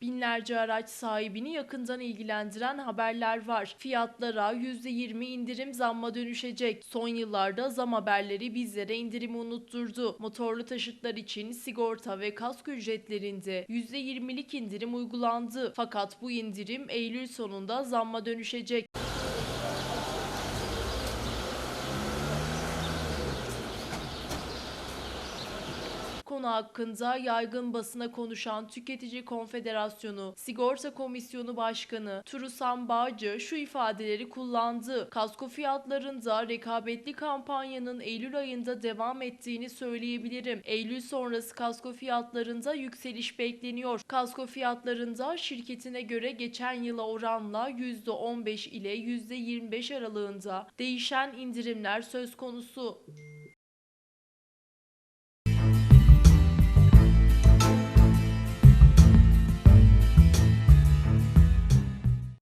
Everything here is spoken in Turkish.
Binlerce araç sahibini yakından ilgilendiren haberler var. Fiyatlara %20 indirim zamma dönüşecek. Son yıllarda zam haberleri bizlere indirimi unutturdu. Motorlu taşıtlar için sigorta ve kask ücretlerinde %20'lik indirim uygulandı. Fakat bu indirim Eylül sonunda zamma dönüşecek. Konu hakkında yaygın basına konuşan Tüketici Konfederasyonu Sigorta Komisyonu Başkanı Turusan Bağcı şu ifadeleri kullandı. Kasko fiyatlarında rekabetli kampanyanın Eylül ayında devam ettiğini söyleyebilirim. Eylül sonrası kasko fiyatlarında yükseliş bekleniyor. Kasko fiyatlarında şirketine göre geçen yıla oranla %15 ile %25 aralığında değişen indirimler söz konusu.